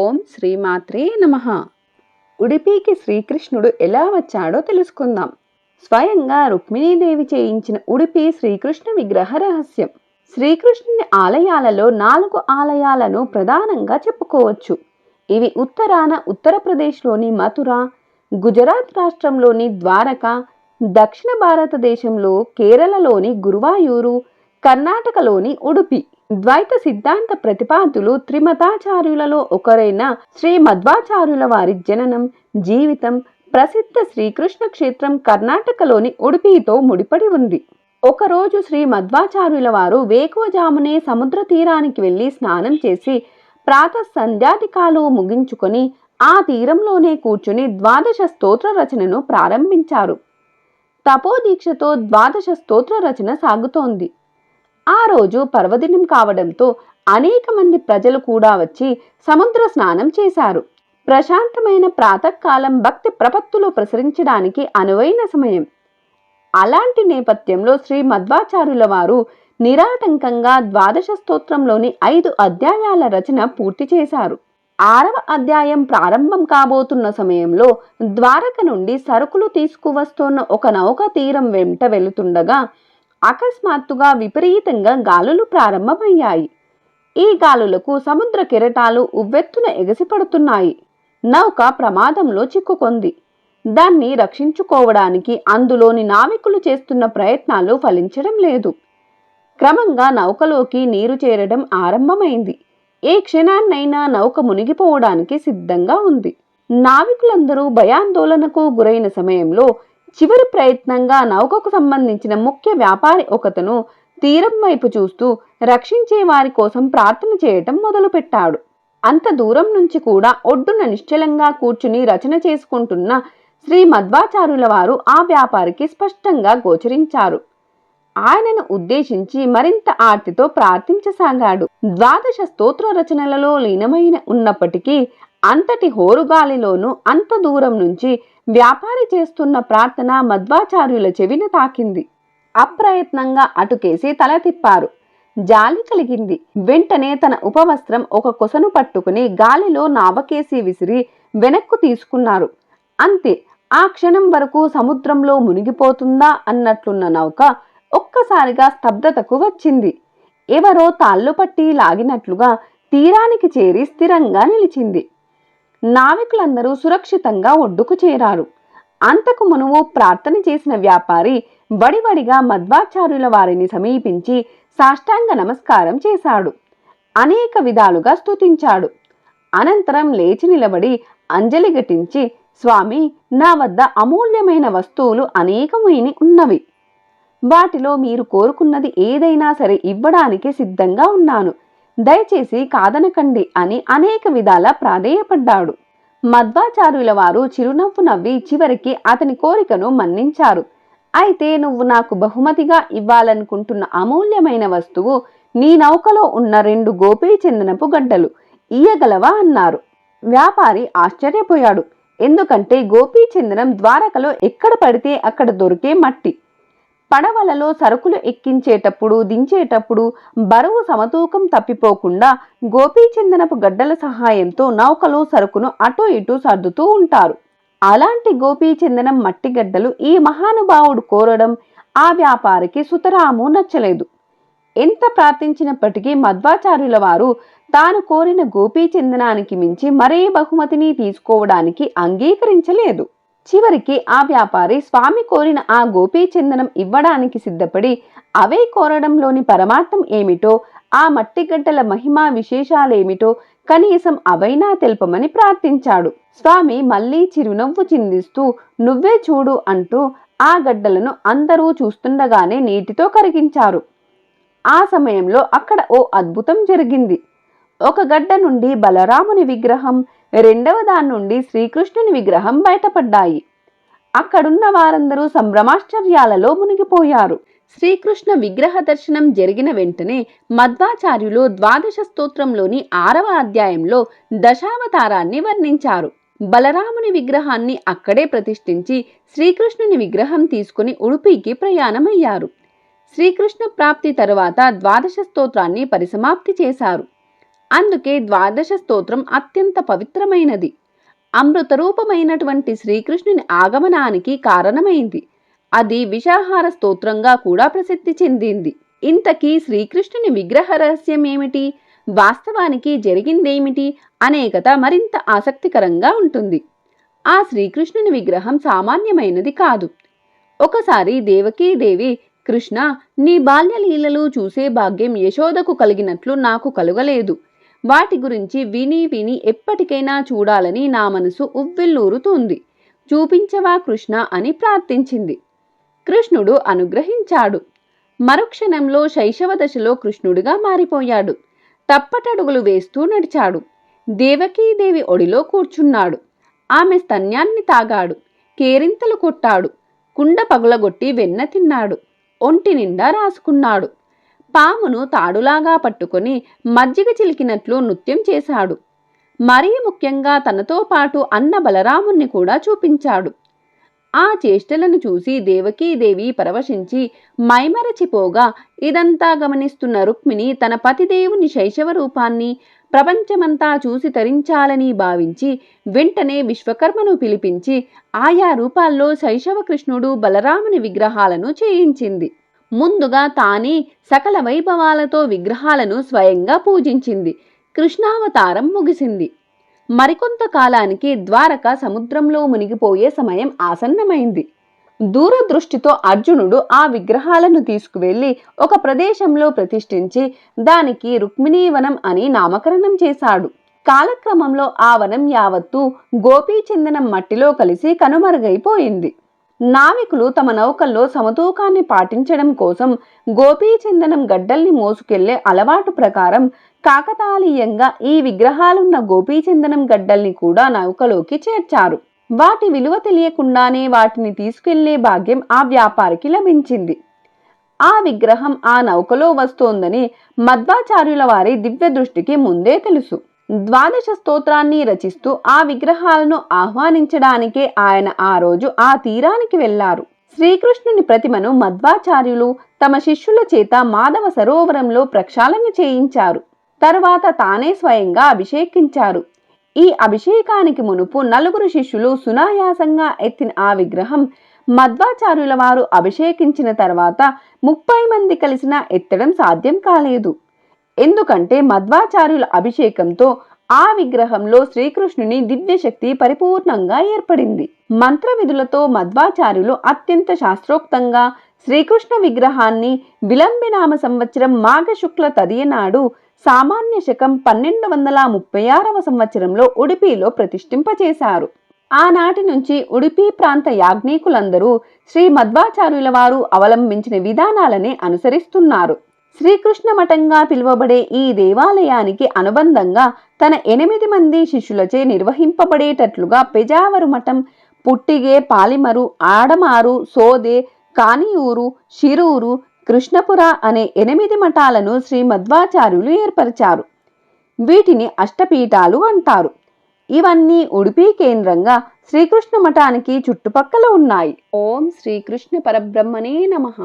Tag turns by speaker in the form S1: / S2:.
S1: ఓం శ్రీమాత్రే నమ. ఉడిపికి శ్రీకృష్ణుడు ఎలా వచ్చాడో తెలుసుకుందాం. స్వయంగా రుక్మిణీదేవి చేయించిన ఉడిపి శ్రీకృష్ణ విగ్రహ రహస్యం. శ్రీకృష్ణుని ఆలయాలలో నాలుగు ఆలయాలను ప్రధానంగా చెప్పుకోవచ్చు. ఇవి ఉత్తరాన ఉత్తరప్రదేశ్లోని మథుర గుజరాత్ రాష్ట్రంలోని ద్వారక దక్షిణ భారతదేశంలో కేరళలోని గురువాయూరు కర్ణాటకలోని ఉడుపి. ద్వైత సిద్ధాంత ప్రతిపాదులు త్రిమతాచార్యులలో ఒకరైన శ్రీ మధ్వాచార్యుల వారి జననం జీవితం ప్రసిద్ధ శ్రీకృష్ణ క్షేత్రం కర్ణాటకలోని ఉడిపితో ముడిపడి ఉంది. ఒకరోజు శ్రీ మధ్వాచార్యుల వారు వేకువజామునే సముద్ర తీరానికి వెళ్ళి స్నానం చేసి ప్రాత సంధ్యాధికాలు ముగించుకొని ఆ తీరంలోనే కూర్చుని ద్వాదశ స్తోత్ర రచనను ప్రారంభించారు. తపోదీక్షతో ద్వాదశ స్తోత్ర రచన సాగుతోంది. ఆ రోజు పర్వదినం కావడంతో అనేక మంది ప్రజలు కూడా వచ్చి సముద్ర స్నానం చేశారు. ప్రశాంతమైన ప్రాతకాలం భక్తి ప్రపత్తులు ప్రసరించడానికి అనువైన సమయం. అలాంటి నేపథ్యంలో శ్రీ మధ్వాచార్యుల వారు నిరాటంకంగా ద్వాదశ స్తోత్రంలోని ఐదు అధ్యాయాల రచన పూర్తి చేశారు. ఆరవ అధ్యాయం ప్రారంభం కాబోతున్న సమయంలో ద్వారక నుండి సరుకులు తీసుకువస్తున్న ఒక నౌక తీరం వెంట వెళుతుండగా అకస్మాత్తుగా విపరీతంగా గాలులు ప్రారంభమయ్యాయి. ఈ గాలులకు సముద్ర కెరటాలు ఉవ్వెత్తున ఎగసిపడుతున్నాయి. నౌక ప్రమాదంలో చిక్కుకొంది. దాన్ని రక్షించుకోవడానికి అందులోని నావికులు చేస్తున్న ప్రయత్నాలు ఫలించడం లేదు. క్రమంగా నౌకలోకి నీరు చేరడం ఆరంభమైంది. ఏ క్షణాన్నైనా నౌక మునిగిపోవడానికి సిద్ధంగా ఉంది. నావికులందరూ భయాందోళనకు గురైన సమయంలో చివరి ప్రయత్నంగా నౌకకు సంబంధించిన ముఖ్య వ్యాపారి ఒకతను తీరం వైపు చూస్తూ రక్షించే వారి కోసం ప్రార్థన చేయటం మొదలుపెట్టాడు. అంత దూరం నుంచి కూడా ఒడ్డున నిశ్చలంగా కూర్చుని రచన చేసుకుంటున్న శ్రీ మధ్వాచార్యుల వారు ఆ వ్యాపారికి స్పష్టంగా గోచరించారు. ఆయనను ఉద్దేశించి మరింత ఆర్తితో ప్రార్థించసాగాడు. ద్వాదశ స్తోత్ర రచనలలో లీనమైన ఉన్నప్పటికీ అంతటి హోరుగాలిలోనూ అంత దూరం నుంచి వ్యాపారి చేస్తున్న ప్రార్థన మధ్వాచార్యుల చెవిన తాకింది. అప్రయత్నంగా అటుకేసి తల తిప్పారు. జాలి కలిగింది. వెంటనే తన ఉపవస్త్రం ఒక కొసను పట్టుకుని గాలిలో నావకేసి విసిరి వెనక్కు తీసుకున్నారు. అంతే ఆ క్షణం వరకు సముద్రంలో మునిగిపోతుందా అన్నట్లున్న నౌక ఒక్కసారిగా స్తబ్దతకు వచ్చింది. ఎవరో తాళ్ళు పట్టి లాగినట్లుగా తీరానికి చేరి స్థిరంగా నిలిచింది. నావికులందరూ సురక్షితంగా ఒడ్డుకు చేరారు. అంతకు మునువు ప్రార్థన చేసిన వ్యాపారి వడివడిగా మధ్వాచార్యుల వారిని సమీపించి సాష్టాంగ నమస్కారం చేశాడు. అనేక విధాలుగా స్తుతించాడు. అనంతరం లేచి నిలబడి అంజలి ఘటించి స్వామి నా వద్ద అమూల్యమైన వస్తువులు అనేకమైన ఉన్నవి. వాటిలో మీరు కోరుకున్నది ఏదైనా సరే ఇవ్వడానికి సిద్ధంగా ఉన్నాను. దయచేసి కాదనకండి అని అనేక విధాల ప్రాధేయపడ్డాడు. మధ్వాచార్యుల వారు చిరునవ్వు నవ్వి చివరికి అతని కోరికను మన్నించారు. అయితే నువ్వు నాకు బహుమతిగా ఇవ్వాలనుకుంటున్న అమూల్యమైన వస్తువు నీ నౌకలో ఉన్న రెండు గోపీ చందనపు గడ్డలు ఇయ్యగలవా అన్నారు. వ్యాపారి ఆశ్చర్యపోయాడు. ఎందుకంటే గోపీ చందనం ద్వారకలో ఎక్కడ పడితే అక్కడ దొరికే మట్టి. పడవలలో సరుకులు ఎక్కించేటప్పుడు దించేటప్పుడు బరువు సమతూకం తప్పిపోకుండా గోపీచందనపు గడ్డల సహాయంతో నౌకలో సరుకును అటు ఇటు సర్దుతూ ఉంటారు. అలాంటి గోపీచందనం మట్టి గడ్డలు ఈ మహానుభావుడు కోరడం ఆ వ్యాపారికి సుతరాము నచ్చలేదు. ఎంత ప్రార్థించినప్పటికీ మధ్వాచార్యుల వారు తాను కోరిన గోపీచందనానికి మించి మరే బహుమతిని తీసుకోవడానికి అంగీకరించలేదు. చివరికి ఆ వ్యాపారి స్వామి కోరిన ఆ గోపీచందనం ఇవ్వడానికి సిద్ధపడి అవే కోరడంలోని పరమార్థం ఏమిటో ఆ మట్టిగడ్డల మహిమా విశేషాలేమిటో కనీసం అవైనా తెలపమని ప్రార్థించాడు. స్వామి మళ్ళీ చిరునవ్వు చిందిస్తూ నువ్వే చూడు అంటూ ఆ గడ్డలను అందరూ చూస్తుండగానే నీటితో కరిగించారు. ఆ సమయంలో అక్కడ ఓ అద్భుతం జరిగింది. ఒక గడ్డ నుండి బలరాముని విగ్రహం రెండవ దాని నుండి శ్రీకృష్ణుని విగ్రహం బయటపడ్డాయి. అక్కడున్న వారందరూ సంభ్రమాశ్చర్యాలలో మునిగిపోయారు. శ్రీకృష్ణ విగ్రహ దర్శనం జరిగిన వెంటనే మధ్వాచార్యులు ద్వాదశ స్తోత్రంలోని ఆరవ అధ్యాయంలో దశావతారాన్ని వర్ణించారు. బలరాముని విగ్రహాన్ని అక్కడే ప్రతిష్ఠించి శ్రీకృష్ణుని విగ్రహం తీసుకుని ఉడుపికి ప్రయాణమయ్యారు. శ్రీకృష్ణ ప్రాప్తి తరువాత ద్వాదశ స్తోత్రాన్ని పరిసమాప్తి చేశారు. అందుకే ద్వాదశ స్తోత్రం అత్యంత పవిత్రమైనది. అమృత రూపమైనటువంటి శ్రీకృష్ణుని ఆగమనానికి కారణమైంది. అది విషాహార స్తోత్రంగా కూడా ప్రసిద్ధి చెందింది. ఇంతకీ శ్రీకృష్ణుని విగ్రహ రహస్యం ఏమిటి? వాస్తవానికి జరిగిందేమిటి? అనే కథ మరింత ఆసక్తికరంగా ఉంటుంది. ఆ శ్రీకృష్ణుని విగ్రహం సామాన్యమైనది కాదు. ఒకసారి దేవకీదేవి కృష్ణ నీ బాల్యలీలలు చూసే భాగ్యం యశోదకు కలిగినట్లు నాకు కలుగలేదు. వాటి గురించి విని విని ఎప్పటికైనా చూడాలని నా మనసు ఉవ్విల్లూరుతుంది చూపించవా కృష్ణ అని ప్రార్థించింది. కృష్ణుడు అనుగ్రహించాడు. మరుక్షణంలో శైశవ దశలో కృష్ణుడిగా మారిపోయాడు. తప్పటడుగులు వేస్తూ నడిచాడు. దేవకీదేవి ఒడిలో కూర్చున్నాడు. ఆమె స్తన్యాన్ని తాగాడు. కేరింతలు కొట్టాడు. కుండ పగులగొట్టి వెన్న తిన్నాడు. ఒంటి నిండా రాసుకున్నాడు. పామును తాడులాగా పట్టుకొని మజ్జిగ చిలికినట్లు నృత్యం చేశాడు. మరీ ముఖ్యంగా తనతో పాటు అన్న బలరాముణ్ణి కూడా చూపించాడు. ఆ చేష్టలను చూసి దేవకీదేవి పరవశించి మైమరచిపోగా ఇదంతా గమనిస్తున్న రుక్మిణి తన పతిదేవుని శైశవ రూపాన్ని ప్రపంచమంతా చూసి తరించాలని భావించి వెంటనే విశ్వకర్మను పిలిపించి ఆయా రూపాల్లో శైశవ కృష్ణుడు బలరాముని విగ్రహాలను చేయించింది. ముందుగా తానే సకల వైభవాలతో విగ్రహాలను స్వయంగా పూజించింది. కృష్ణావతారం ముగిసింది. మరికొంత కాలానికి ద్వారక సముద్రంలో మునిగిపోయే సమయం ఆసన్నమైంది. దూరదృష్టితో అర్జునుడు ఆ విగ్రహాలను తీసుకువెళ్ళి ఒక ప్రదేశంలో ప్రతిష్ఠించి దానికి రుక్మిణీవనం అని నామకరణం చేశాడు. కాలక్రమంలో ఆ వనం యావత్తు గోపీచందనం మట్టిలో కలిసి కనుమరుగైపోయింది. నావికులు తమ నౌకల్లో సమతూకాన్ని పాటించడం కోసం గోపీచందనం గడ్డల్ని మోసుకెళ్ళే అలవాటు ప్రకారం కాకతాళీయంగా ఈ విగ్రహాలున్న గోపీచందనం గడ్డల్ని కూడా నౌకలోకి చేర్చారు. వాటి విలువ తెలియకుండానే వాటిని తీసుకెళ్ళే భాగ్యం ఆ వ్యాపారికి లభించింది. ఆ విగ్రహం ఆ నౌకలో వస్తోందని మధ్వాచార్యుల వారి దివ్య దృష్టికి ముందే తెలుసు. ద్వాదశ స్తోత్రాన్ని రచిస్తూ ఆ విగ్రహాలను ఆహ్వానించడానికే ఆయన ఆ రోజు ఆ తీరానికి వెళ్ళారు. శ్రీకృష్ణుని ప్రతిమను మధ్వాచార్యులు తమ శిష్యుల చేత మాధవ సరోవరంలో ప్రక్షాళన చేయించారు. తరువాత తానే స్వయంగా అభిషేకించారు. ఈ అభిషేకానికి మునుపు నలుగురు శిష్యులు సునాయాసంగా ఎత్తిన ఆ విగ్రహం మధ్వాచార్యుల వారు అభిషేకించిన తర్వాత ముప్పై మంది కలిసిన ఎత్తడం సాధ్యం కాలేదు. ఎందుకంటే మధ్వాచార్యుల అభిషేకంతో ఆ విగ్రహంలో శ్రీకృష్ణుని దివ్యశక్తి పరిపూర్ణంగా ఏర్పడింది. మంత్ర విధులతో మధ్వాచార్యులు అత్యంత శాస్త్రోక్తంగా శ్రీకృష్ణ విగ్రహాన్ని విలంబినామ సంవత్సరం మాఘ శుక్ల తదియనాడు సామాన్య శకం పన్నెండు వందల ముప్పై ఆరవ సంవత్సరంలో ఉడిపిలో ప్రతిష్ఠింపచేశారు. ఆనాటి నుంచి ఉడిపి ప్రాంత యాజ్ఞీకులందరూ శ్రీ మధ్వాచార్యుల వారు అవలంబించిన విధానాలనే అనుసరిస్తున్నారు. శ్రీకృష్ణ మఠంగా పిలువబడే ఈ దేవాలయానికి అనుబంధంగా తన ఎనిమిది మంది శిష్యులచే నిర్వహింపబడేటట్లుగా పెజావరు మఠం పుట్టిగే పాలిమరు ఆడమారు సోదే కానియూరు షిరూరు కృష్ణపుర అనే ఎనిమిది మఠాలను శ్రీ మధ్వాచార్యులు ఏర్పరిచారు. వీటిని అష్టపీఠాలు అంటారు. ఇవన్నీ ఉడిపి కేంద్రంగా శ్రీకృష్ణ మఠానికి చుట్టుపక్కల ఉన్నాయి. ఓం శ్రీకృష్ణ పరబ్రహ్మనే నమః.